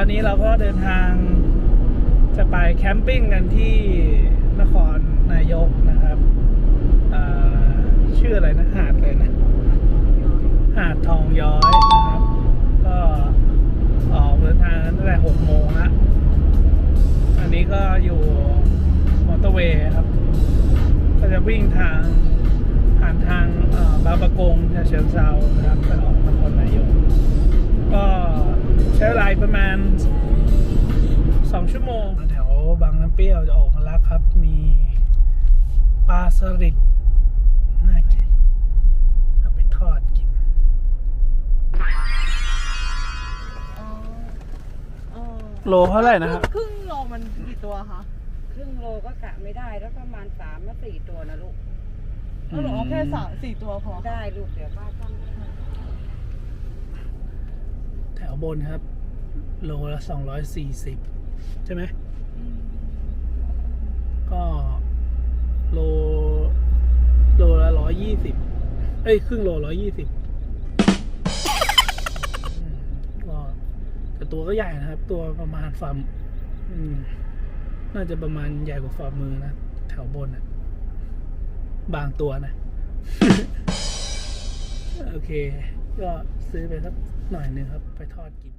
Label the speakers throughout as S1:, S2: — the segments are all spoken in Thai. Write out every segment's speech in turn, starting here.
S1: านี้เราก็เดินทางจะไปแคมปิ้งกันที่นครนายกนะครับชื่ออะไรนะหาดเลยนะ หาดทองย้อยนะครับ ก็ออกเดินทางนตั้งแต่หกโมงละอันนี้ก็อยู่มอเตอร์เวย์ครับ ก็จะวิ่งทางผ่านทางบางประกงจะเชิงเซานะครับไปออกนครนายก ก็ ช้เวลาประมาณสองชั่วโมง แถวบางน้ำเปรี้ยวจะออกมาลักครับ มีปลาสลิดน่ากินเอาไปทอดกินโลเท่าไหร่นะครับ
S2: ครึ่งโลมันกี่ตัวคะ
S3: ครึ่งโลก็กะไม่ได้แล้วประมาณสามมาสี่ตัวนะลูก
S2: เออหนูเอาแค่สามสี่ตัวพอ
S3: ได้ลูกเดี๋ยวป้าทำให้
S1: แถว บนครับ โลละสองร้อยสี่สิบใช่ไหม ก็โล โลละร้อยยี่สิบเอ้ย ครึ่งโลร้อยยี่สิบก็แต่ตัวก็ใหญ่นะครับ ตัวประมาณฝ่าอืมน่าจะประมาณใหญ่กว่าฝ่ามือนะ แถวบนอะบางตัวนะ โอเค ก็ซื้อไปสัก หน่อยนึงครับ ไปทอดกิน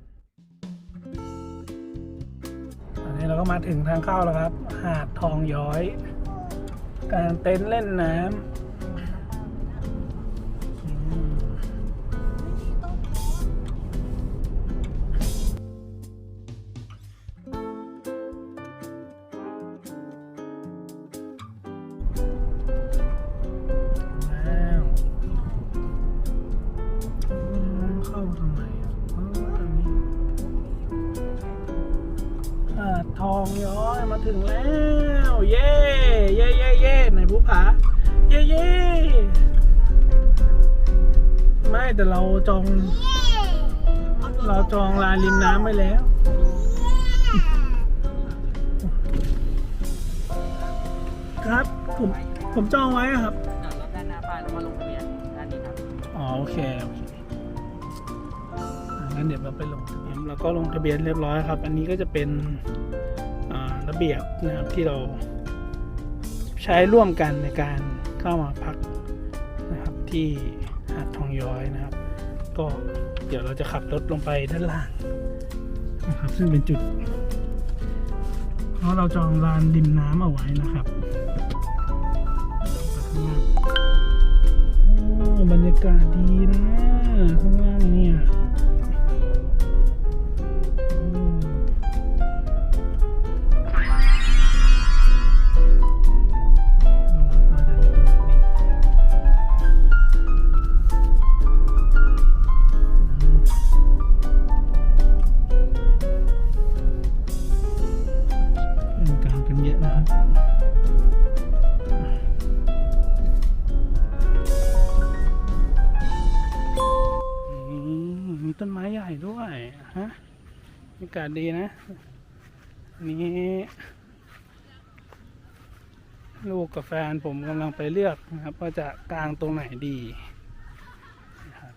S1: อันนี้เราก็มาถึงทางเข้าแล้วครับ หาดทองย้อย การเต็นท์เล่นน้ำ เราจองเราจองลานริมน้ำไว้แล้ว ครับผมผมจองไว้อะครับ
S3: แล้วด้านหน้าป้ายแล้วมาลงทะเบียนด้านนี้ครับ
S1: อ๋อโอเคโอเคอะงั้นเดี๋ยวเราไปลงทะเบียนเราก็ลงทะเบียนเรียบร้อยครับ อันนี้ก็จะเป็นอ่าระเบียบนะครับที่เราใช้ร่วมกันในการเข้ามาพักนะครับที่หาดทองย้อยนะครับ ก็เดี๋ยวเราจะขับรถลงไปด้านล่างนะครับซึ่งเป็นจุดเพราะเราจองลานริมน้ำเอาไว้นะครับข้างล่างโอ้บรรยากาศดีนะข้างล่างเนี่ย ฮะบรรยากาศดีนะ นี่ลูกกับแฟนผมกำลังไปเลือกนะครับ ว่าจะกางตรงไหนดีนะครับ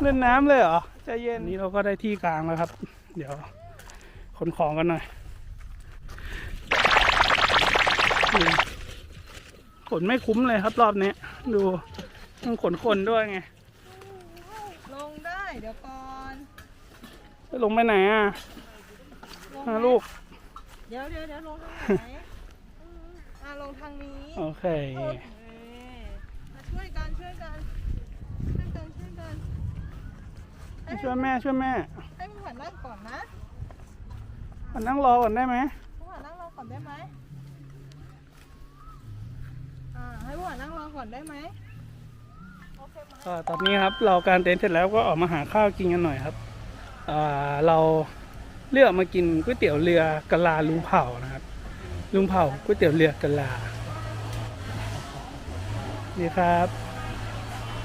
S1: เล่นน้ำเลยเหรอใจเย็นนี้เราก็ได้ที่กลางแล้วครับ เดี๋ยวขนของกันหน่อย ขนไม่คุ้มเลยครับรอบนี้ดูต้องขนคนด้วยไง
S2: ลงได้เดี๋ยวก่อน
S1: จะลงไปไหนอะ
S2: ลง
S1: ฮะ
S2: ไหม
S1: ลูก
S2: เดี๋ยวเดี๋ยวเดี๋ยวลงทางไหนอะลงทางนี้
S1: โอเค
S2: เออมาช่วยกันช่วยกันช่วยกันช่วยกันให้
S1: ช่วยแม่ช่วยแม่
S2: ให้ผู้ผ่านนั่งก่อนนะ
S1: มานั่งรอก่อนได้ไหม
S2: ผู้ผ่านนั่งรอก่อนได้ไหมอ่า ให้ผู้ผ่านนั่งรอก่อนได้ไหมโอเคไหม
S1: ก็ตอนนี้ครับเราการเต็นท์เสร็จแล้วก็ออกมาหาข้าวกินกันหน่อยครับอ่าเราเลือกมากินก๋วยเตี๋ยวเรือกะลาลุงเผานะครับลุงเผาก๋วยเตี๋ยวเรือกะลานี่ครับ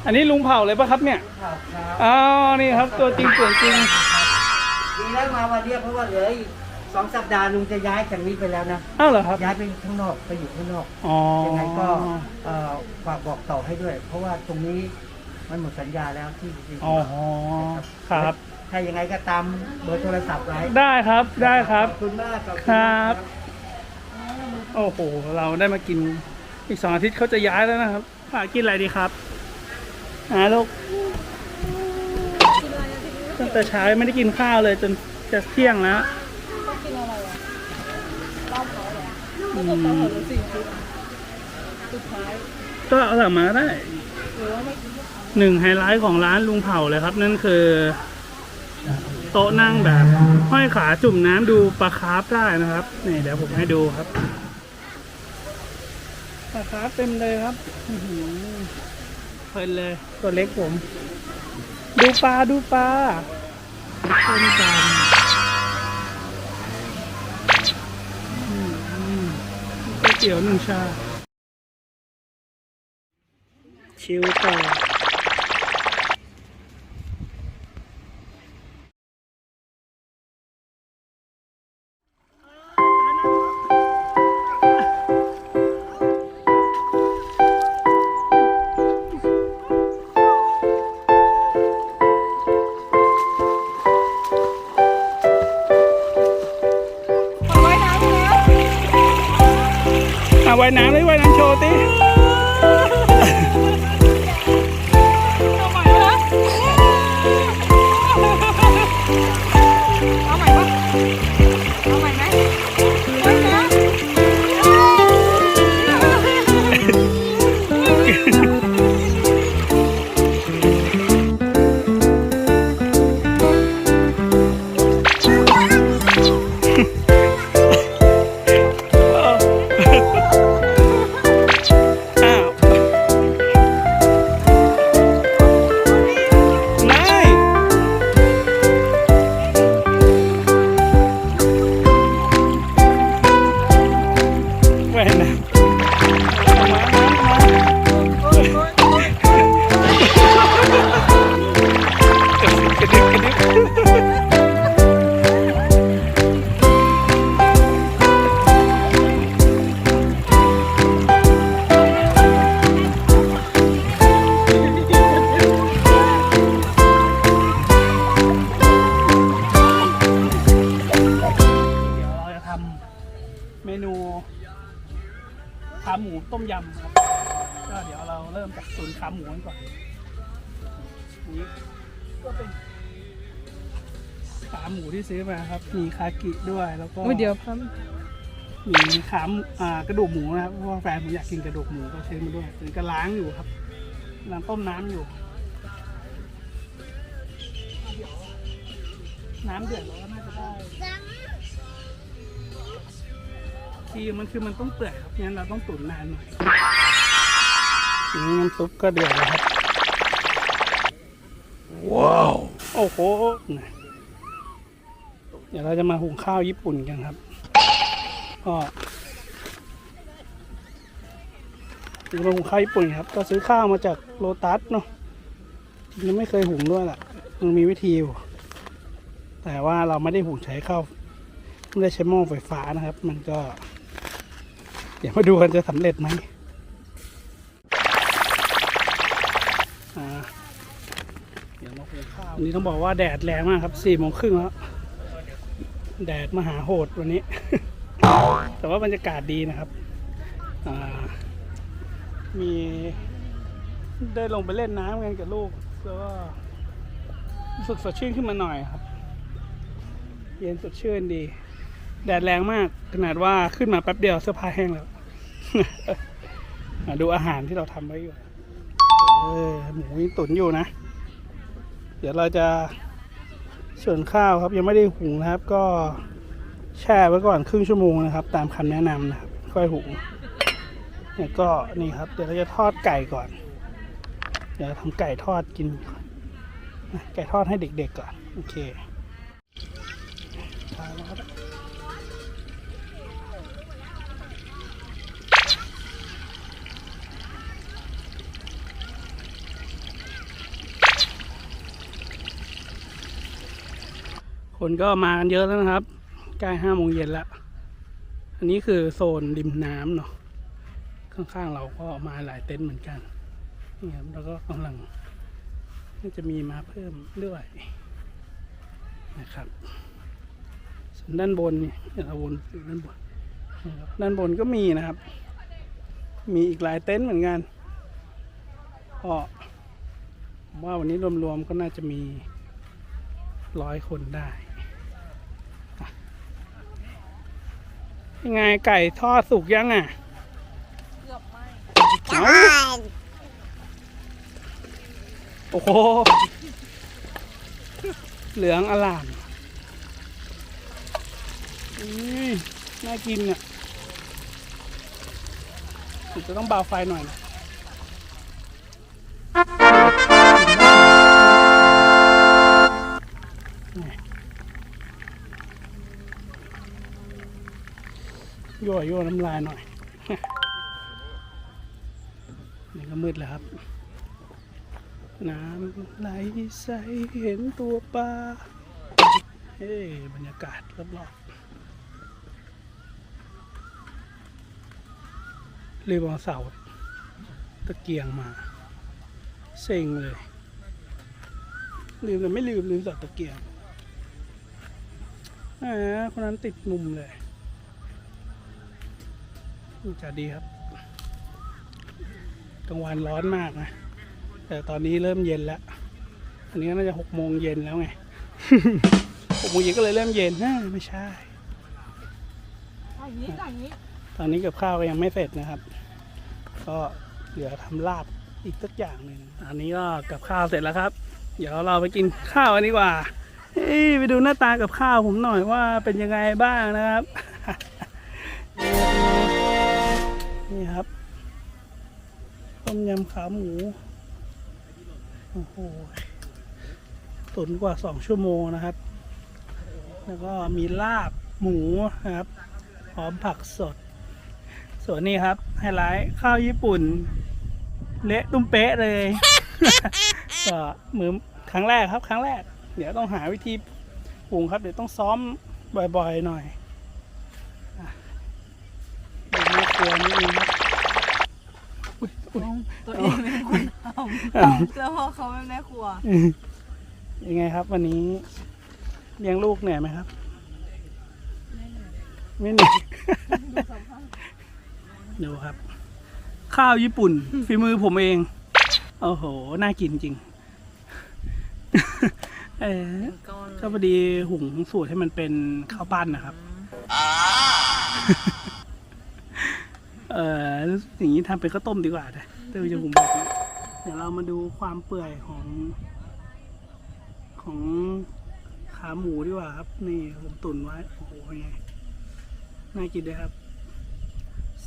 S1: อันนี้ลุงเผาเลยปะครับเนี่ย
S4: ครับครับ
S1: อ๋อนี่ครับตัวจริงเสียงจริง
S4: ดีแล้วมาวันเนี้ยเพราะว่าเหลืออีกสส องสัปดาห์ลุงจะย้ายจากนี้ไปแล้วนะ
S1: อ้าวเหรอครับ
S4: ย้ายไปข้างนอกไปอยู่ข้างนอก
S1: อ๋อ
S4: ยังไงก็เอ่อฝากบอกต่อให้ด้วย เพราะว่าตรงนี้มันหมดสัญญาแล้วที่ที่
S1: อ๋อครับ
S4: ถ้ายังไงก็ตามเบอร์โทรศัพท์ไว้
S1: ได้ครับ ได้ครับ
S4: ขอบคุณมากขอบณ
S1: ครั
S4: มาก
S1: บโอ้โห เราได้มากิน อีกสองอาทิตย์เขาจะย้ายแล้วนะครับหากินอะไรดีครับหาลูกตั้งแต่เช้ายังไม่ได้กินข้าวเลยจนจะเที่ยงแล้ว
S2: เหรอ
S1: อื
S2: เขา
S1: ม
S2: เขาเหลือสี่ชุดสุดท้าย
S1: ก็เอาสั่งมาได้
S2: หรือว่าไม่
S1: หนึ่งไฮไลท์ของร้านลุงเผาเลยครับ นั่นคือ โต๊ะนั่งแบบห้อยขาจุ่มน้ำดูปลาคาร์ฟได้นะครับนี่เดี๋ยวผมให้ดูครับปลาคาร์ฟเต็มเลยครับอื้อหือเพลินเลยตัวเล็กผม ดูปลาดูปลาต้มจาน ก๋วยเตี๋
S2: มู
S1: ที่ซื้อมาครับ มีคากิด้วยแล้วก็
S2: อุ้ยเดี๋ยวพัน
S1: มีขาหมูอ่ากระดูกหมูนะครับเพราะว่าแฟนผมอยากกินกระดูกหมูก็ซื้อมาด้วยถึงก็ล้างอยู่ครับกำลังต้มน้ำอยู่ น้ำเดือดแล้วก็น่าจะได้ทีมันคือมันต้องเปื่อยครับงั้นเราต้องตุ๋นนานหน่อยทีนี้น้ำซุปก็เดือดแล้วครับ ว้าว โอ้โหนะเดี๋ยวเราจะมาหุงข้าวญี่ปุ่นกันครับ ก็เดี๋ยวมาหุงข้าวญี่ปุ่นครับ ก็ซื้อข้าวมาจากโลตัสเนาะยังไม่เคยหุงด้วยแหละมันมีวิธีอยู่แต่ว่าเราไม่ได้หุงใช้ข้าวไม่ได้ใช้หม้อไฟฟ้านะครับ มันก็ เดี๋ยวมาดูกันจะสำเร็จไหมเดี๋ยวมาหุงข้าววันนี้ต้องบอกว่าแดดแรงมากครับสี่โมงครึ่งแล้ว แดดมหาโหดวันนี้ แต่ว่าบรรยากาศดีนะครับ มีได้ลงไปเล่นน้ำกันกับลูกแล้วก็รู้สึกสดชื่นขึ้นมาหน่อยครับ เย็นสดชื่นดี แดดแรงมาก ขนาดว่าขึ้นมาแป๊บเดียวเสื้อผ้าแห้งแล้วมาดูอาหารที่เราทำไว้อยู่ เออหมูยังตุ๋นอยู่นะ เดี๋ยวเราจะ ส่วนข้าวครับยังไม่ได้หุงนะครับ ก็แช่ไว้ก่อนครึ่งชั่วโมงนะครับ ตามคำแนะนำนะครับค่อยหุงเนี่ยก็นี่ครับ เดี๋ยวเราจะทอดไก่ก่อน เดี๋ยวทำไก่ทอดกิน ไก่ทอดให้เด็กๆก่อน โอเค คนก็มากันเยอะแล้วนะครับ ใกล้ห้าโมงเย็นแล้วอันนี้คือโซนริมน้ำเนาะข้างๆเราก็มาหลายเต็นท์เหมือนกันนี่ครับแล้วก็กำลังน่าจะมีมาเพิ่มด้วยนะครับส่วนด้านบนนี่เดี๋ยวเราวนด้านบนด้านบนก็มีนะครับ มีอีกหลายเต็นท์เหมือนกันก็ผมว่าวันนี้รวมๆก็น่าจะมีร้อยคนได้อะ ยังไงไก่ทอดสุกยังอะ
S2: เกือบไหม
S1: เอาโอ้โห เหลืองอลามอุ้ยน่ากินอะผมจะต้องเบาไฟหน่อยนะ วยั่วน้ำลายหน่อย นี่ก็มืดแล้วครับ น้ำไหลใสเห็นตัวปลา เฮ้บรรยากาศรอบๆเลืมเอาเสาตะเกียงมา เซ็งเลย ลืมแต่ไม่ลืมลืมเสาตะเกียงอ่าคนนั้นติดมุมเลย จะดีครับกลางวันร้อนมากนะ แต่ตอนนี้เริ่มเย็นแล้ว อันนี้น่าจะหกโมงเย็นแล้วไงหกโมงเย็นก็เลยเริ่มเย็นนะไม่ใช่
S2: อย่างนี้อย่างนี้
S1: ตอนนี้กับข้าวก็ยังไม่เสร็จนะครับ ก็เหลือทำลาบอีกสักอย่างหนึ่งอันนี้ก็กับข้าวเสร็จแล้วครับ เดี๋ยวเราไปกินข้าวกันดีกว่าเอ้ยไปดูหน้าตากับข้าวผมหน่อยว่าเป็นยังไงบ้างนะครับ นี่ครับ ต้มยำขาหมู โอ้โหตุ๋นกว่าสองชั่วโมงนะครับ แล้วก็มีลาบหมูนะครับพร้อมผักสด ส่วนนี้ครับไฮไลท์ข้าวญี่ปุ่น เละตุ้มเป๊ะเลยก็มือครั้งแรกครับ ครั้งแรก เดี๋ยวต้องหาวิธีปรุงครับ เดี๋ยวต้องซ้อมบ่อยๆหน่อยอะดูแม่ครัวนิดนึงครับอุ๊ยอุ๊ย
S2: ตัวเองเป็นคนท
S1: อ้าวำ
S2: แล้วพอเขาเป็นแม่ครัว
S1: ยังไงครับ วันนี้เลี้ยงลูกเหนื่อยไหมครับ ไม่เหนื่อยดูครับ ข้าวญี่ปุ่นฝีมือผมเอง โอ้โห น่ากินจริงเออ
S2: ก้อน
S1: ก็พอดีหุงสูตรให้มันเป็นข้าวปั้นนะครับ เอออย่างนี้ทำเป็นข้าวต้มดีกว่านะเดี๋ยวจะหุงแบบนี้เดี๋ยวเรามาดูความเปื่อยของ ของขาหมูดีกว่าครับ นี่ผมตุ๋นไว้ โอ้โหไงน่ากินเลยครับ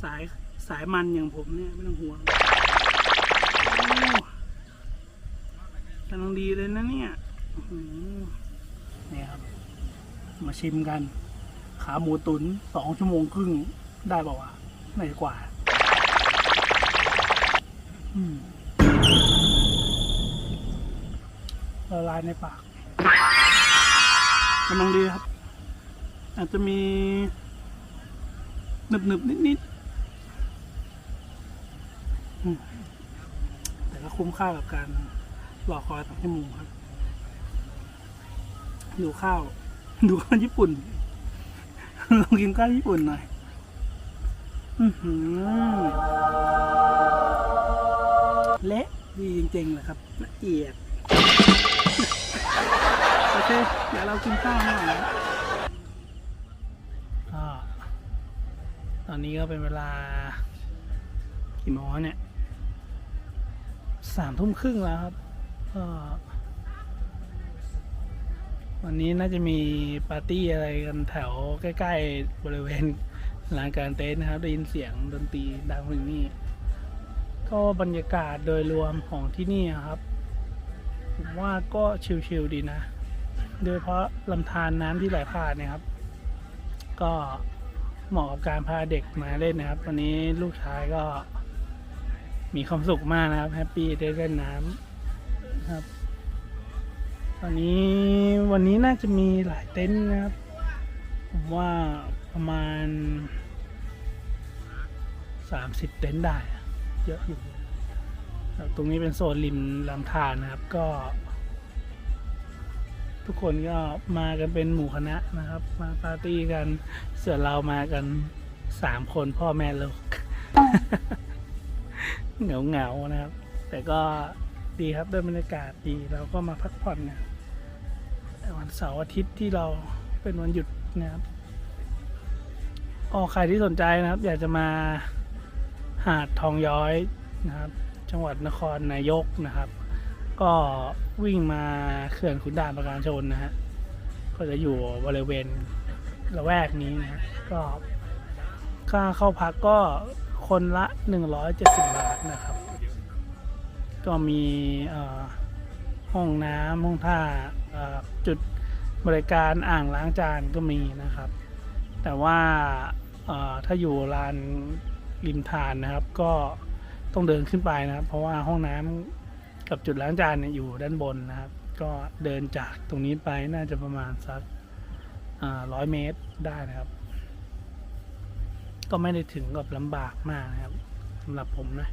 S1: สายสายมันอย่างผมเนี่ยไม่ต้องห่วงกำลังดีเลยนะเนี่ยนี่ครับ มาชิมกัน ขาหมูตุ๋นสองชั่วโมงครึ่งได้เปล่าวะ ไม่กว่าอืมละลายในปากกำลังดีครับ อาจจะมีหนึบหนึบนิดนิดๆอืมแต่ก็คุ้มค่ากับการรอคอยสองชั่วโมงครับ ดูข้าว ดูข้าวญี่ปุ่นลองกินข้าวญี่ปุ่นหน่อย อื้อหือเละดีจริงๆเลยครับละเอียด โอเค เดี๋ยวเรากินข้าวหน่อยก็ตอนนี้ก็เป็นเวลา กี่โมงเนี่ยสามทุ่มครึ่งแล้วครับก็วันนี้น่าจะมีปาร์ตี้อะไรกันแถวใกล้ ๆ บริเวณ ลานการเต็นนะครับได้ยินเสียงดนตรีดังถึงนี่ก็บรรยากาศโดยรวมของที่นี่ครับผมว่าก็ชิลๆดีนะ โดยเฉพาะลำธารน้ำที่ไหลผ่านเนะครับ ก็เหมาะกับการพาเด็กมาเล่นนะครับ วันนี้ลูกชายก็มีความสุขมากนะครับแฮปปี้ได้เล่นน้ำนะครับ ตอนนี้วันนี้น่าจะมีหลายเต็นท์นะครับ ผมว่า ประมาณสามสิบเต็นท์ได้ เยอะอยู่ตรงนี้เป็นโซนริมลำธารนะครับก็ ทุกคนก็มากันเป็นหมู่คณะนะครับ มาปาร์ตี้กันส่วนเรามากันสามคนพ่อแม่ลูกเหงาเหงาๆนะครับ แต่ก็ดีครับด้วยบรรยากาศดีเราก็มาพักผ่อนเนี่ยวันเสาร์อาทิตย์ที่เราเป็นวันหยุดนะครับ อ๋อใครที่สนใจนะครับ อยากจะมาหาดทองย้อยนะครับ จังหวัดนครนายกนะครับ ก็วิ่งมาเขื่อนขุนด่านประการชนนะฮะก็จะอยู่บริเวณละแวกนี้นะก็ค่าเข้าพักก็คนละ 170 บาทนะครับ ก็มีห้องน้ำห้องท่าจุดบริการอ่างล้างจานก็มีนะครับ แต่ว่า ถ้าอยู่ลานริมทานนะครับ ก็ต้องเดินขึ้นไปนะครับ เพราะว่าห้องน้ำกับจุดล้างจานเนี่ยอยู่ด้านบนนะครับ ก็เดินจากตรงนี้ไปน่าจะประมาณสักร้อยเมตรได้นะครับ ก็ไม่ได้ถึงกับลำบากมากนะครับสำหรับผมนะ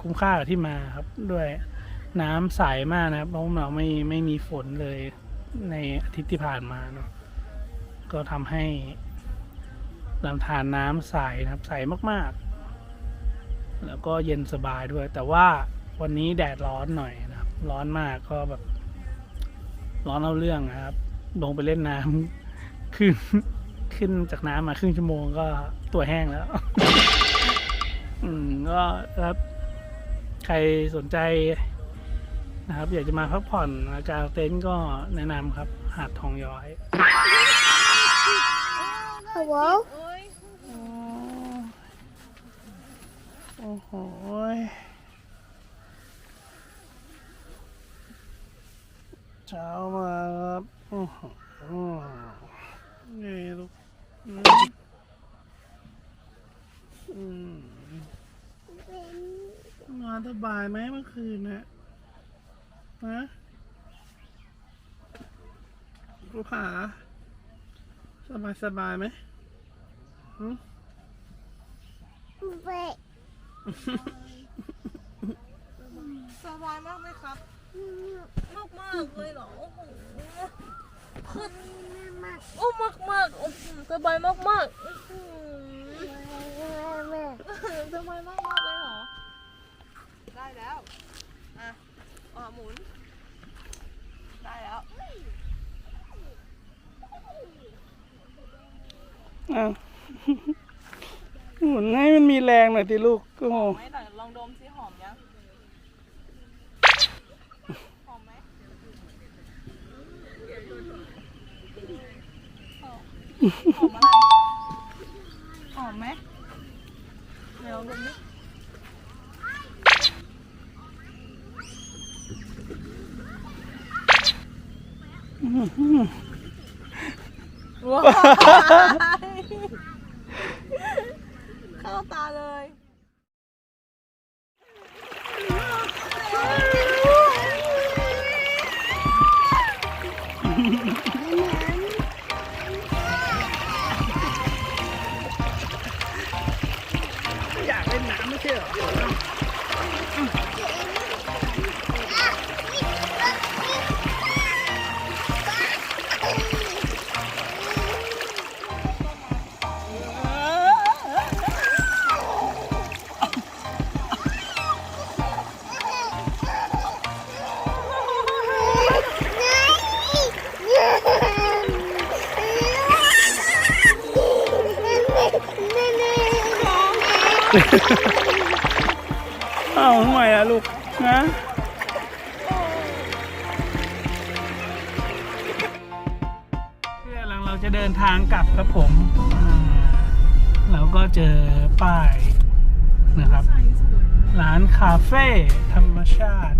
S1: คุ้มค่ากับที่มาครับด้วยน้ำใสมากนะครับเพราะเราไม่ไม่มีฝนเลยในอาทิตย์ที่ผ่านมาเนาะก็ทำให้ ลำธารน้ำใสนะครับใสมากๆ แล้วก็เย็นสบายด้วย แต่ว่าวันนี้แดดร้อนหน่อยนะครับ ร้อนมากก็แบบ ร้อนเอาเรื่องนะครับ ลงไปเล่นน้ำขึ้นขึ้นจากน้ำมาครึ่งชั่วโมงก็ตัวแห้งแล้ว อืมก็ครับ ใครสนใจนะครับ อยากจะมาพักผ่อนกางเต็นท์ก็แนะนำครับ หาดทองย้อย
S2: Hello โอ้
S1: โหเช้ามาครับอ้โหนี่ลูกอืมนอนสบายไหมเมื่อคืนนะฮะลูกขาสบายสบายไหมหืม
S2: สบายมากไหมครับ มากมากเลยเหรอ โอ้โหขึ้นโอ้มากมากโอ้สบายมากมากสบายมากมากเลยเหรอ ได้แล้ว อะอะหมุน ได้แล้ว
S1: อ้าว หมุนให้มันมีแรงหน่อยสิลูกโอ้โห
S2: หอมไหมไหนลองดมสิหอมยังหอมไหมหอมหอมอะไรหอมไหมไหนลองดมดิว้าว เข้าตาเลย
S1: อย ธรรมชาติ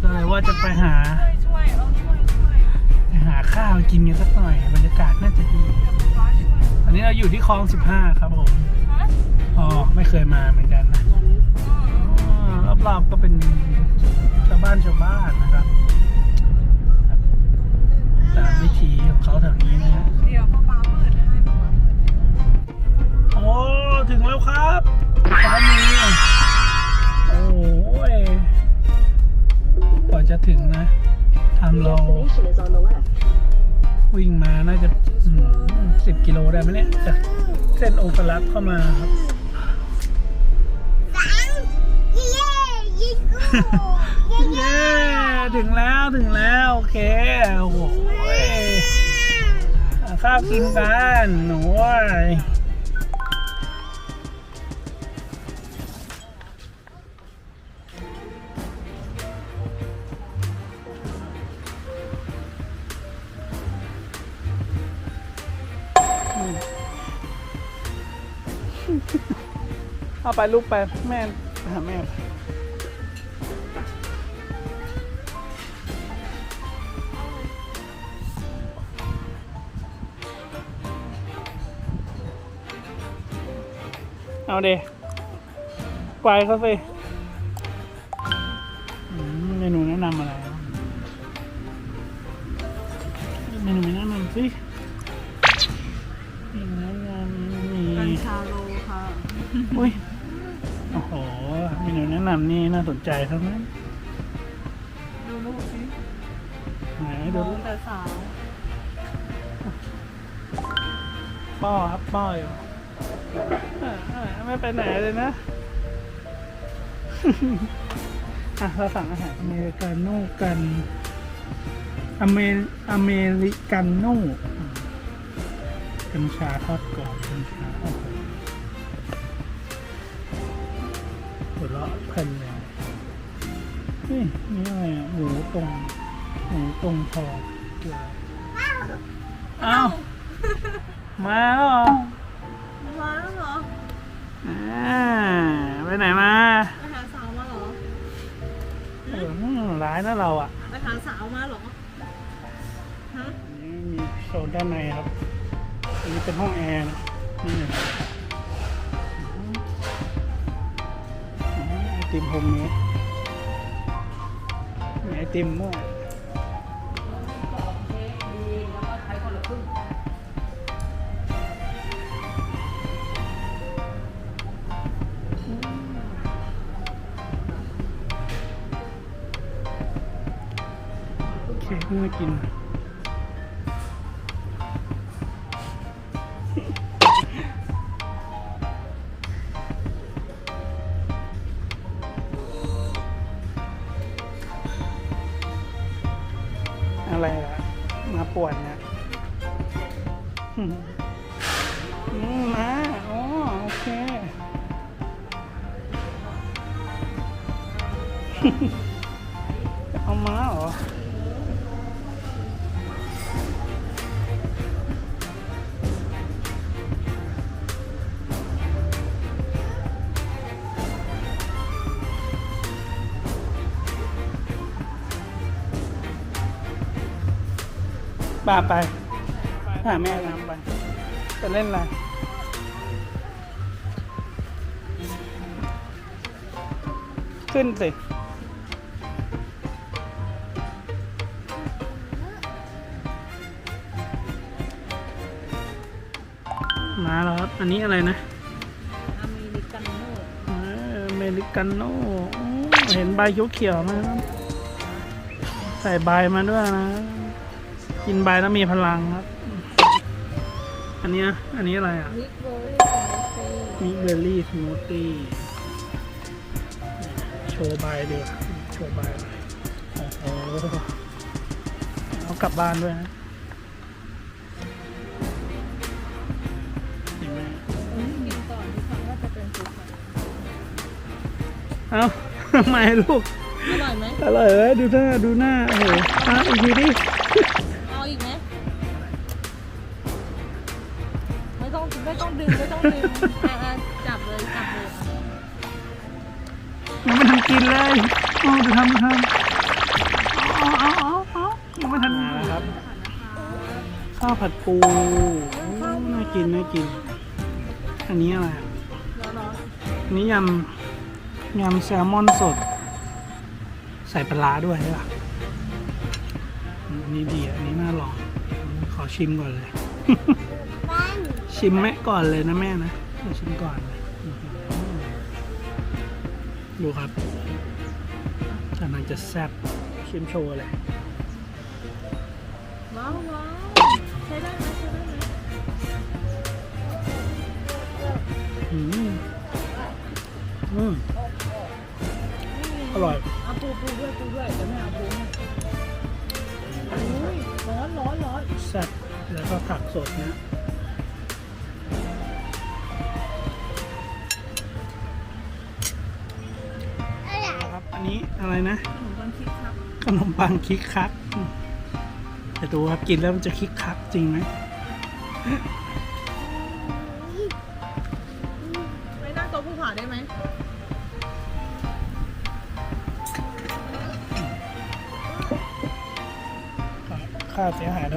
S1: ก็เลยว่าจะไปหา
S2: ช่วยเอาช่วยช่วย
S1: ไปหาข้าวกินกันสักหน่อยบรรยากาศน่าจะดีตอนนี้เราอยู่ที่คลอง 15 ครับผม
S2: ฮะ
S1: อ๋อไม่เคยมาเหมือนกันนะอ๋อรอบๆก็เป็นชาวบ้านชาวบ้านนะครับตามวิธีของเขาแถวนี้นะฮะ
S2: เดี๋ยวป้าป้าเปิดให้ป้าป้าเปิดให้
S1: โอ้ถึงแล้วครับซ้ายมือโอ้ ยกว่าจะถึงนะทำเรา
S5: Destination is on the left.
S1: วิ่งมาน่าจะสิบกิโลได้ไหมเนี่ยจากเส้นองคลักษ์เข้ามาครับเย้ถึงแล้วถึงแล้ว โอเคโอ้โหหาข้าวกินกันหนูเอ้ย เอาไปลูกไปแม่หาแม่เอาเดไปเขาสิ
S2: ลูกสิ
S1: ไหน
S2: ม
S1: ดู
S2: องแต่สาว
S1: ป้อครับป้ออยู่อ่าอ่าไม่ไปไหนเลยนะ อะเราสั่งอาหารอเมริกาโน่กันอเมอเมริกันโน่กัญชาทอดกรอบกัญชาโอ้โหหัวเราะเพลินเลย เฮ้ยนี่อะไรอะหมูตรงหมูตรงทอดเกลืออ้าวมาแล้วเหรอ
S2: มาแล้วเหรอ
S1: อ่าไปไหนมา
S2: ไปหาสาวมาเหรอ
S1: เออร้ายนะเราอะ
S2: ไปหาสาวมาเหรอฮะ
S1: อันนี้มีโซนด้านในครับอันนี้เป็นห้องแอร์นะนี่นะอ๋อไอติมโฮมเมดมี ไอติมด้วยเค้กน่ากิน เอามาเหรอป่าไปหาแม่น้ำไป จะเล่นอะไรขึ้นสิ อันนี้อะไรนะ
S2: อเมริกันโน่
S1: เอออเมริกันโน่โอ้เห็นใบเขียวๆนะครับ ใส่ใบมาด้วยนะ กินใบแล้วมีพลังครับ อันนี้นะอันนี้อะไรอะ
S2: มิกเบอร์รี่สมูทตี้
S1: มิเบอร์รี่สมูทตี้โชว์ใบดีกว่าโชว์ใบหน่อยโอ้โหเอากลับบ้านด้วยนะ เอ้าทำไมลูก
S2: อร่อยไหม
S1: อร่อยเลยดูหน้าดูหน้าโอ้โหมาอีกทีดิ
S2: เอาอีกไหมไม่ต้องไม่ต้องดึงไม่ต้องดึงอะอะจับเลยจับเลยอะ
S1: ยังไม่ทันกินเลยโอ้ดูทำดูทำเอาเอาเอาเอายังไม่ทันมาครับข้าวผัดปูโอ้น่ากินน่ากิน อันนี้อะไรอะ
S2: ร้อน
S1: อันนี้ยำ ยำแซลมอนสด ใส่ปลาด้วยใช่ป่ะอันนี้ดีอะอันนี้น่าลอง ขอชิมก่อนเลย ชิมแม่ก่อนเลยนะแม่นะชิมก่อนเลยดูครับกำลังจะแซ่บชิมโชว์เลย
S2: ว้าวว้าวใช้ได้ไหมใช้ได้ไหม
S1: อืมอืม อร่อย
S2: เอาปูปูด้วยปูด้วยเดี๋ยวแม่เอาปูให้อุ้ยร้อนร้อนร้อน
S1: แซ่บแล้วก็ผักสดนะครับอันนี้อะไรนะ
S2: ขนมปังคิดครับ
S1: ขนมปังคิกคักอืมแต่ดูครับกินแล้วมันจะคิกคักจริงไหม
S2: ไม่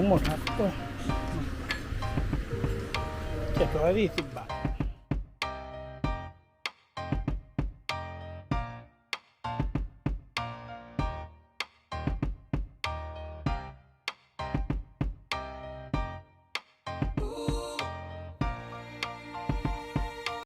S2: หม
S1: ดครับเจ็ดร้อยยี่สิบ